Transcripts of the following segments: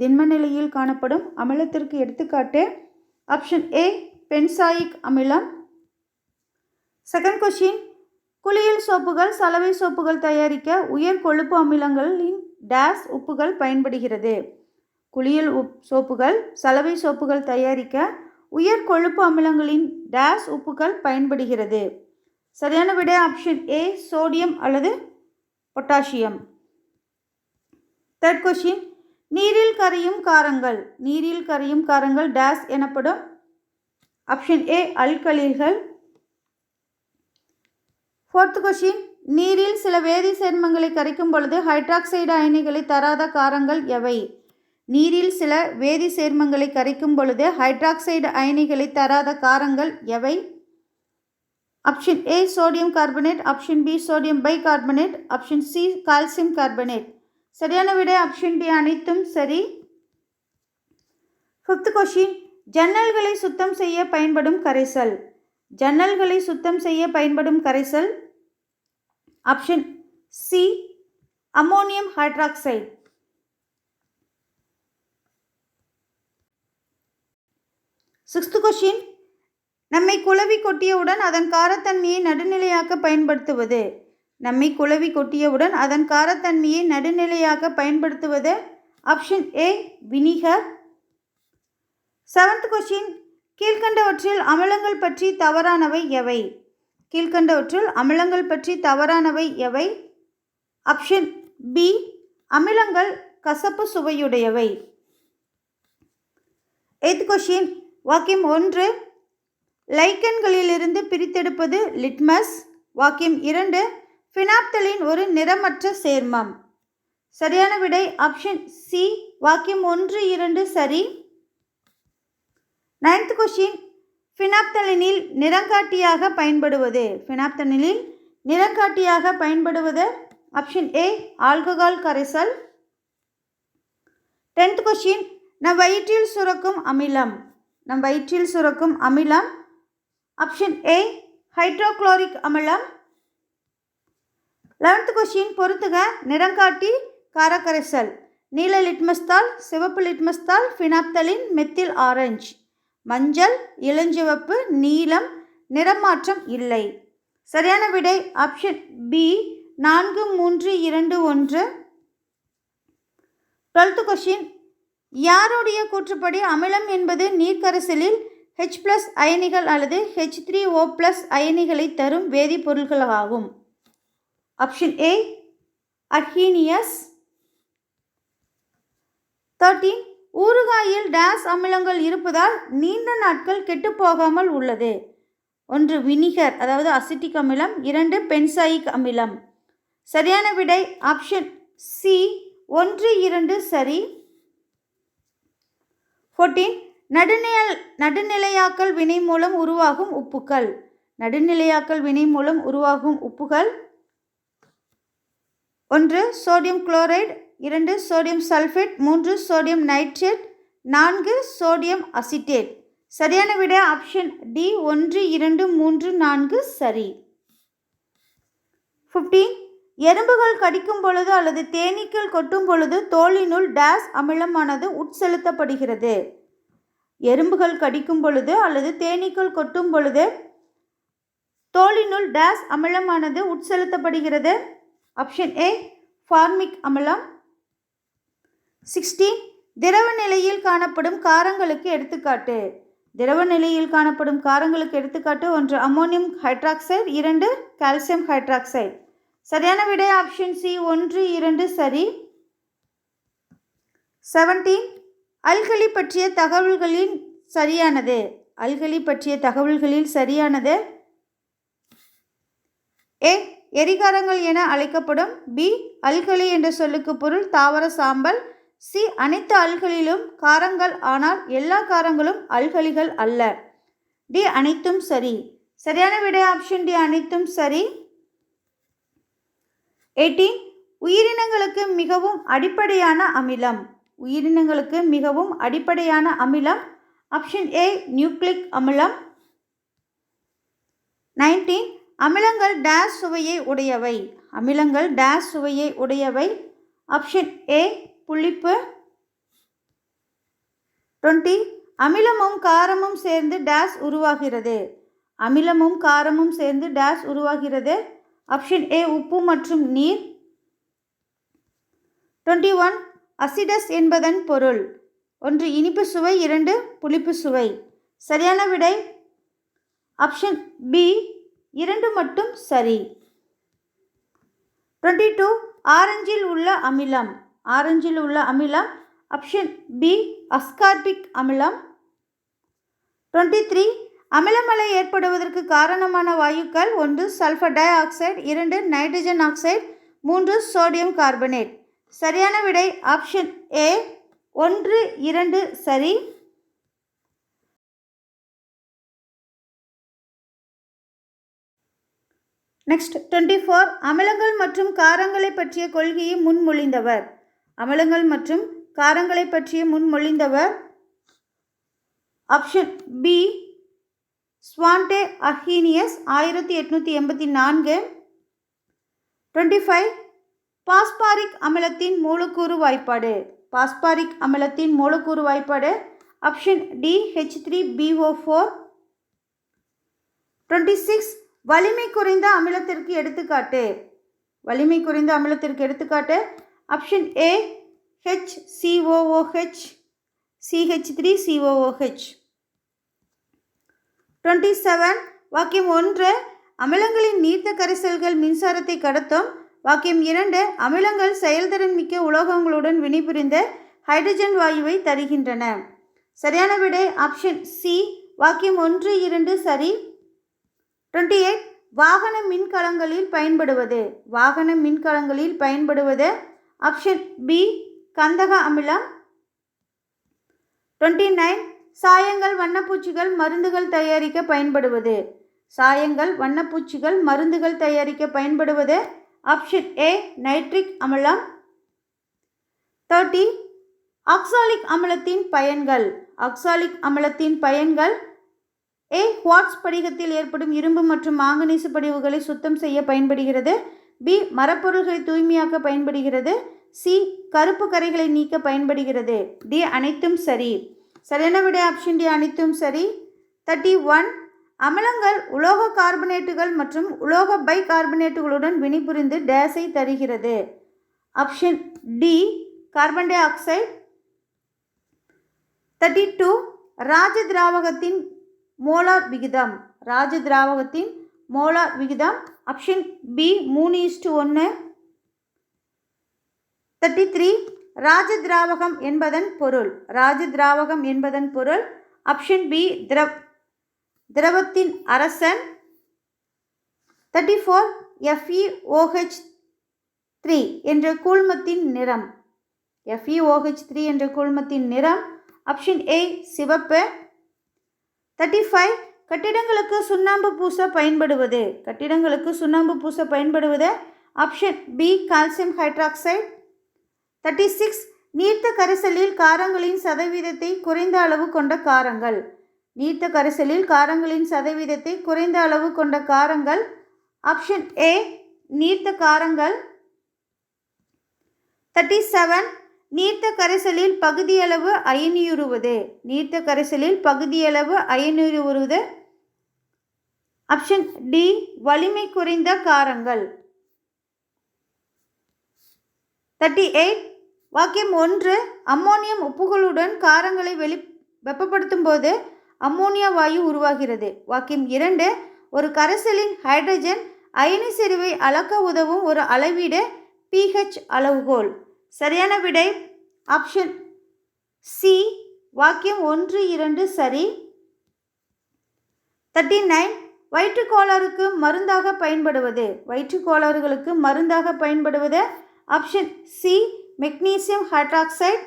திண்ம நிலையில் காணப்படும் அமிலத்திற்கு எடுத்துக்காட்டு ஆப்ஷன் ஏ பென்சாயிக் அமிலம். செகண்ட் கொஷின் குளியல் சோப்புகள் சலவை சோப்புகள் தயாரிக்க உயர் கொழுப்பு அமிலங்களின் டேஸ் உப்புகள் பயன்படுகிறது. குளியல் உப் சோப்புகள் சலவை சோப்புகள் தயாரிக்க உயர் கொழுப்பு அமிலங்களின் டேஸ் உப்புகள் பயன்படுகிறது. சரியான விட ஆப்ஷன் ஏ சோடியம் அல்லது பொட்டாசியம் தேர்ட் கொஷின் நீரில் கரையும் காரங்கள். நீரில் கரையும் காரங்கள் டேஸ் எனப்படும் ஆப்ஷன் ஏ அல்கலில்கள். ஃபோர்த் கொஷின் நீரில் சில வேதி சேர்மங்களை கரைக்கும் பொழுது ஹைட்ராக்சைடு அயனிகளை தராத காரங்கள் எவை? நீரில் சில வேதி சேர்மங்களை கரைக்கும் பொழுது ஹைட்ராக்சைடு அயனிகளை தராத காரங்கள் எவை? Option A sodium carbonate option B sodium bicarbonate option C calcium carbonate சரியான விடை ஆப்ஷன் டி அனைத்தும் சரி. ஃபிஃப்த் கொஷின் ஜன்னல்களை சுத்தம் செய்ய பயன்படும் கரைசல். ஜன்னல்களை சுத்தம் செய்ய பயன்படும் கரைசல். Option C ammonium hydroxide. Sixth question நம்மை குழவி கொட்டியவுடன் அதன் காரத்தன்மையை நடுநிலையாக்க பயன்படுத்துவது. நம்மை குழவி கொட்டியவுடன் அதன் காரத்தன்மையை நடுநிலையாக பயன்படுத்துவது option A vinegar seventh question கீழ்கண்டவற்றில் அமிலங்கள் பற்றி தவறானவை எவை? கீழ்கண்டவற்றில் அமிலங்கள் பற்றி தவறானவை எவை? ஆப்ஷன் பி அமிலங்கள் கசப்பு சுவையுடையவை. எய்த் கொஷின் வாக்கியம் ஒன்று. லைக்கன்களிலிருந்து பிரித்தெடுப்பது லிட்மஸ் வாக்கியம் இரண்டு ஃபினாப்தலின் ஒரு நிறமற்ற சேர்மம். சரியான விடை ஆப்ஷன் சி வாக்கியம் ஒன்று இரண்டு சரி. நைன்த் கொஷின் ஃபினாப்தலினில் நிறங்காட்டியாக பயன்படுவது. ஃபினாப்தலினில் நிறங்காட்டியாக பயன்படுவது ஆப்ஷன் ஏ ஆல்கஹால் கரைசல். டென்த் கொஷின் நம் வயிற்றில் சுரக்கும் அமிலம். நம் வயிற்றில் சுரக்கும் அமிலம். ஆப்ஷன் ஏ ஹைட்ரோக்ளோரிக் அமிலம். லெவன்த் கொஷின் பொறுத்துக. நிறங்காட்டி காரக்கரைசல். நீல லிட்மஸ்தால் சிவப்பு லிட்மஸ்தால் ஃபினாப்தலின் மெத்தில் ஆரஞ்சு. மஞ்சள் இளஞ்சிவப்பு நீலம் நிறமாற்றம் இல்லை. சரியான விடை ஆப்ஷன் பி நான்கு மூன்று இரண்டு ஒன்று. டுவெல்த்து கொஷின் யாருடைய கூற்றுப்படி அமிலம் என்பது நீர்க்கரைசலில் ஹெச் ப்ளஸ் அயனிகள் அல்லது ஹெச் த்ரீ ஓ ப்ளஸ் அயனிகளை தரும் வேதிப்பொருள்களாகும்? ஆப்ஷன் ஏ அர்ஹீனியஸ் தேர்ட்டீன் ஊறுகாயில் டேஸ் அமிலங்கள் இருப்பதால் நீண்ட நாட்கள் கெட்டுப்போகாமல் உள்ளது. ஒன்று வினிகர் அதாவது அசிட்டிக் அமிலம். இரண்டு பென்சாயிக் அமிலம். சரியான விடை ஆப்ஷன் சி ஒன்று இரண்டு சரி. ஃபோர்டீன் நடுநிலை நடுநிலையாக்கல் வினை மூலம் உருவாகும் உப்புக்கள் நடுநிலையாக்கல் வினை மூலம் உருவாகும் உப்புகள் ஒன்று சோடியம் குளோரைடு இரண்டு சோடியம் சல்ஃபேட் மூன்று சோடியம் நைட்ரேட் நான்கு சோடியம் அசிட்டேட் சரியான விட ஆப்ஷன் டி ஒன்று இரண்டு மூன்று நான்கு சரி. ஃபிஃப்டீன் எறும்புகள் கடிக்கும் பொழுது அல்லது தேனீக்கள் கொட்டும் பொழுது தோலினுள் டேஸ் அமிலமானது உட்செலுத்தப்படுகிறது. எறும்புகள் கடிக்கும் பொழுது அல்லது தேனீக்கள் கொட்டும் பொழுது தோலினுள் டேஸ் அமிலமானது உட்செலுத்தப்படுகிறது. ஆப்ஷன் ஏ ஃபார்மிக் அமிலம். சிக்ஸ்டீன் திரவ நிலையில் காணப்படும் காரங்களுக்கு எடுத்துக்காட்டு. திரவ நிலையில் காணப்படும் காரங்களுக்கு எடுத்துக்காட்டு ஒன்று அம்மோனியம் ஹைட்ராக்சைடு இரண்டு கால்சியம் ஹைட்ராக்சைடு. சரியான விடை ஆப்ஷன் சி ஒன்று இரண்டு சரி. செவன்டீன் அல்கலி பற்றிய தகவல்களின் சரியானது. அல்கலி பற்றிய தகவல்களில் சரியானது. ஏ எரிகாரங்கள் என அழைக்கப்படும் பி அல்கலி என்ற சொல்லுக்கு பொருள் தாவர சாம்பல். சி அனைத்து அல்களிலும் காரங்கள் ஆனால் எல்லா காரங்களும் அல்கலிகள் அல்ல. டி அனைத்தும் சரி. சரியான விடை ஆப்ஷன் டி அனைத்தும் சரி. எயிட்டீன் உயிரினங்களுக்கு மிகவும் அடிப்படையான அமிலம். உயிரினங்களுக்கு மிகவும் அடிப்படையான அமிலம். ஆப்ஷன் ஏ நியூக்ளிக் அமிலம். நைன்டீன் அமிலங்கள் டேஸ் சுவையை உடையவை. அமிலங்கள் டேஸ் சுவையை உடையவை. ஆப்ஷன் ஏ புளிப்பு. டுவெண்ட்டி அமிலமும் காரமும் சேர்ந்து டேஸ் உருவாகிறது. அமிலமும் காரமும் சேர்ந்து டேஸ் உருவாகிறது. ஆப்ஷன் ஏ உப்பு மற்றும் நீர். டுவெண்ட்டி ஒன் அசிடஸ் என்பதன் பொருள். ஒன்று இனிப்பு சுவை இரண்டு புளிப்பு சுவை. சரியான விடை? ஆப்ஷன் பி இரண்டு மட்டும் சரி. டுவெண்ட்டி டூ ஆரஞ்சில் உள்ள அமிலம். ஆரஞ்சில் உள்ள அமிலம் ஆப்ஷன் பி அஸ்கார்பிக் அமிலம். டுவெண்ட்டி த்ரீ அமிலமலை ஏற்படுவதற்கு காரணமான வாயுக்கள் ஒன்று சல்ஃபர் டை ஆக்சைடு இரண்டு நைட்ரஜன் ஆக்சைடு மூன்று சோடியம் கார்பனேட் சரியான விடை ஆப்ஷன் ஏ ஒன்று இரண்டு சரி. நெக்ஸ்ட் டுவெண்ட்டி ஃபோர் அமிலங்கள் மற்றும் காரங்களை பற்றிய கொள்கையை முன்மொழிந்தவர். அமிலங்கள் மற்றும் காரங்களை பற்றிய முன்மொழிந்தவர். ஆப்ஷன் பி ஸ்வான்டே அஹீனியஸ் ஆயிரத்தி எட்நூற்றி எண்பத்தி நான்கு. டுவெண்ட்டி ஃபைவ் பாஸ்பாரிக் அமிலத்தின் மூலக்கூறு வாய்ப்பாடு. பாஸ்பாரிக் அமிலத்தின் மூலக்கூறு வாய்ப்பாடு. Option D H three PO four twenty six வலிமை குறைந்த அமிலத்திற்கு எடுத்துக்காட்டு. வலிமை குறைந்த அமிலத்திற்கு எடுத்துக்காட்டு. Option A H COOH CH three COOH twenty seven வாக்கியம் ஒன்று அமிலங்களின் நீர்த்த கரைசல்கள் மின்சாரத்தை கடத்தும். வாக்கியம் இரண்டு அமிலங்கள் செயல்திறன் மிக்க உலோகங்களுடன் வினைபுரிந்த ஹைட்ரஜன் வாயுவை தருகின்றன. சரியான விடை ஆப்ஷன் சி வாக்கியம் ஒன்று இரண்டு சரி. டுவெண்ட்டி எயிட் வாகன மின்கலங்களில் பயன்படுவது. வாகன மின்கலங்களில் பயன்படுவது ஆப்ஷன் பி கந்தக அமிலம். டுவெண்ட்டி நைன் சாயங்கள் வண்ணப்பூச்சிகள் மருந்துகள் தயாரிக்க பயன்படுவது. சாயங்கள் வண்ணப்பூச்சிகள் மருந்துகள் தயாரிக்க பயன்படுவது ஆப்ஷன் ஏ நைட்ரிக் அமிலம். தேர்ட்டி ஆக்சாலிக் அமிலத்தின் பயன்கள். ஆக்சாலிக் அமிலத்தின் பயன்கள் ஏ குவாட்ஸ் படிகத்தில் ஏற்படும் இரும்பு மற்றும் மாங்கனீசு படிவுகளை சுத்தம் செய்ய பயன்படுகிறது. பி மரப்பொருள்களை தூய்மையாக்க பயன்படுகிறது. சி கருப்பு கரைகளை நீக்க பயன்படுகிறது. டி அனைத்தும் சரி. சரியான விட ஆப்ஷன் டி அனைத்தும் சரி. தேர்ட்டி ஒன் அமிலங்கள் உலோக கார்பனேட்டுகள் மற்றும் உலோக பை கார்பனேட்டுகளுடன் வினிபுரிந்து டேஸை தருகிறது. Option D carbon dioxide. Thirty two ராஜ திராவகத்தின் மோலார் விகிதம். ராஜ திராவகத்தின் மோலார் விகிதம். ஆப்ஷன் பி மூணு இஸ்டு ஒன்று தேர்ட்டி த்ரீ ராஜ திராவகம் என்பதன் பொருள். ராஜ திராவகம் என்பதன் பொருள். ஆப்ஷன் பி திரவ் திரவத்தின் அரசன். தேர்ட்டி ஃபோர் எஃப்இஓஹெச் த்ரீ என்ற கூழ்மத்தின் நிறம். எஃப்இஓஹெச் த்ரீ என்ற கூழ்மத்தின் நிறம். ஆப்ஷன் ஏ சிவப்பு. தேர்ட்டி ஃபைவ் கட்டிடங்களுக்கு சுண்ணாம்பு பூச பயன்படுவது. கட்டிடங்களுக்கு சுண்ணாம்பு பூச பயன்படுவது option B calcium hydroxide thirty six நீர்த்த கரைசலில் காரங்களின் சதவீதத்தை குறைந்த அளவு கொண்ட காரங்கள். நீர்த்த கரைசலில் காரங்களின் சதவீதத்தை குறைந்த அளவு கொண்ட காரங்கள். ஆப்ஷன் ஏ நீர்த்த காரங்கள். தேர்ட்டி செவன் நீர்த்த கரைசலில் பகுதியளவு அயனியுறுவது நீர்த்த கரைசலில் பகுதியளவு அயனியுறுவது ஆப்ஷன் டி வலிமை குறைந்த காரங்கள். தேர்ட்டி எயிட் வாக்கியம் ஒன்று அம்மோனியம் உப்புகளுடன் காரங்களை வெளி வெப்பப்படுத்தும் போது அம்மோனியா வாயு உருவாகிறது. வாக்கியம் இரண்டு ஒரு கரைசலின் ஹைட்ரஜன் அயனி செறிவை அளக்க உதவும் ஒரு அளவீடு பிஹெச் அளவுகோல். சரியான விடை? ஆப்ஷன் சி வாக்கியம் ஒன்று இரண்டு சரி. தேர்ட்டி நைன் வயிற்றுக்கோளாறுக்கு மருந்தாக பயன்படுவது. வயிற்றுக்கோளாறுகளுக்கு மருந்தாக பயன்படுவது. Option C magnesium hydroxide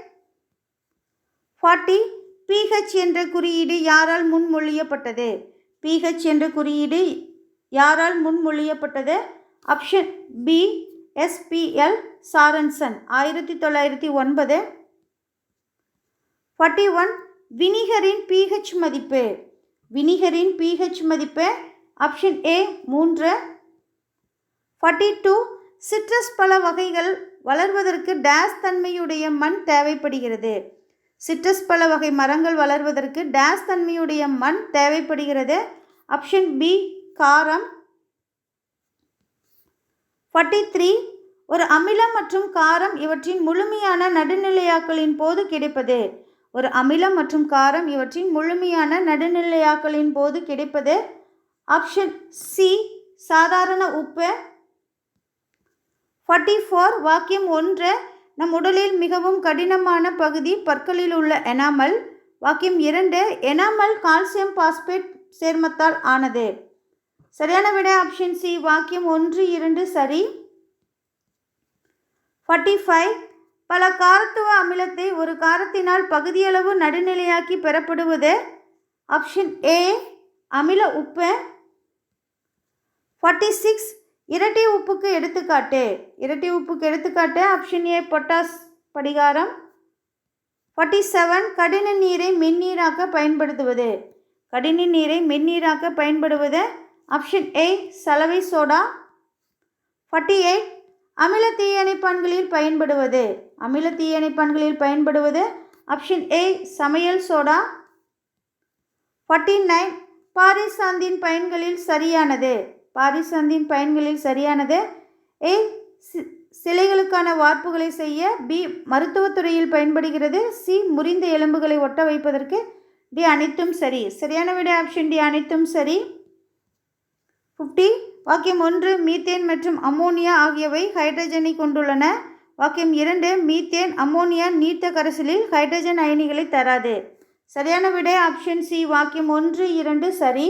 forty pH என்ற குறியீடு யாரால் முன்மொழியப்பட்டது? பிஹெச் என்ற குறியீடு யாரால் முன்மொழியப்பட்டது? ஆப்ஷன் பி எஸ்பிஎல் சாரன்சன் ஆயிரத்தி தொள்ளாயிரத்தி ஒன்பது. ஃபார்ட்டி ஒன் வினிகரின் பிஹெச் மதிப்பு. வினிகரின் பிஹெச் மதிப்பு ஆப்ஷன் ஏ மூன்று. ஃபார்ட்டி டூ சிட்ரஸ் பல வகைகள் வளர்வதற்கு டேஸ் தன்மையுடைய மண் தேவைப்படுகிறது. சிட்ரஸ் பல வகை மரங்கள் வளர்வதற்கு டேஸ் தன்மையுடைய மண் தேவைப்படுகிறது. ஆப்ஷன் பி காரம். ஃபார்ட்டி த்ரீ ஒரு அமிலம் மற்றும் காரம் இவற்றின் முழுமையான நடுநிலையாக்கலின் போது கிடைப்பது. ஒரு அமிலம் மற்றும் காரம் இவற்றின் முழுமையான நடுநிலையாக்கலின் போது கிடைப்பது. ஆப்ஷன் சி சாதாரண உப்பு. ஃபார்ட்டி ஃபோர் வாக்கியம் ஒன்று நம் உடலில் மிகவும் கடினமான பகுதி பற்களில் உள்ள எனாமல் வாக்கியம் இரண்டு எனாமல் கால்சியம் பாஸ்பேட் சேர்மத்தால் ஆனது. சரியான விட ஆப்ஷன் சி வாக்கியம் ஒன்று இரண்டு சரி. ஃபார்ட்டி ஃபைவ் பல காரத்துவ அமிலத்தை ஒரு காரத்தினால் பகுதியளவு நடுநிலையாக்கி பெறப்படுவது? ஆப்ஷன் ஏ அமில உப்பு. ஃபார்ட்டி சிக்ஸ் இரட்டை உப்புக்கு எடுத்துக்காட்டு. இரட்டை உப்புக்கு எடுத்துக்காட்டு ஆப்ஷன் ஏ பொட்டாஸ் படிகாரம். ஃபார்ட்டி செவன் கடின நீரை மென்னீராக்க பயன்படுத்துவது. கடின நீரை மென்னீராக்க பயன்படுவது? ஆப்ஷன் ஏ சலவை சோடா. ஃபார்ட்டி எயிட் அமில தீயணைப்பான்களில் பயன்படுவது. அமில தீயணைப்பான்களில் பயன்படுவது ஆப்ஷன் ஏ சமையல் சோடா. ஃபார்ட்டி நைன் பாரிசாந்தின் பயன்களில் சரியானது. பாரிசாந்தின் பயன்களில் சரியானது. ஏ சி- சிலைகளுக்கான வார்ப்புகளை செய்ய பி மருத்துவத்துறையில் பயன்படுகிறது. சி முறிந்த எலும்புகளை ஒட்ட வைப்பதற்கு டி அனைத்தும் சரி. சரியான விட ஆப்ஷன் டி அனைத்தும் சரி. ஃபிஃப்டி வாக்கியம் ஒன்று மீத்தேன் மற்றும் அம்மோனியா ஆகியவை ஹைட்ரஜனை கொண்டுள்ளன. வாக்கியம் இரண்டு மீத்தேன் அம்மோனியா நீர்த்த கரைசலில் ஹைட்ரஜன் அயனிகளை தராது. சரியான விடை ஆப்ஷன் சி வாக்கியம் ஒன்று இரண்டு சரி.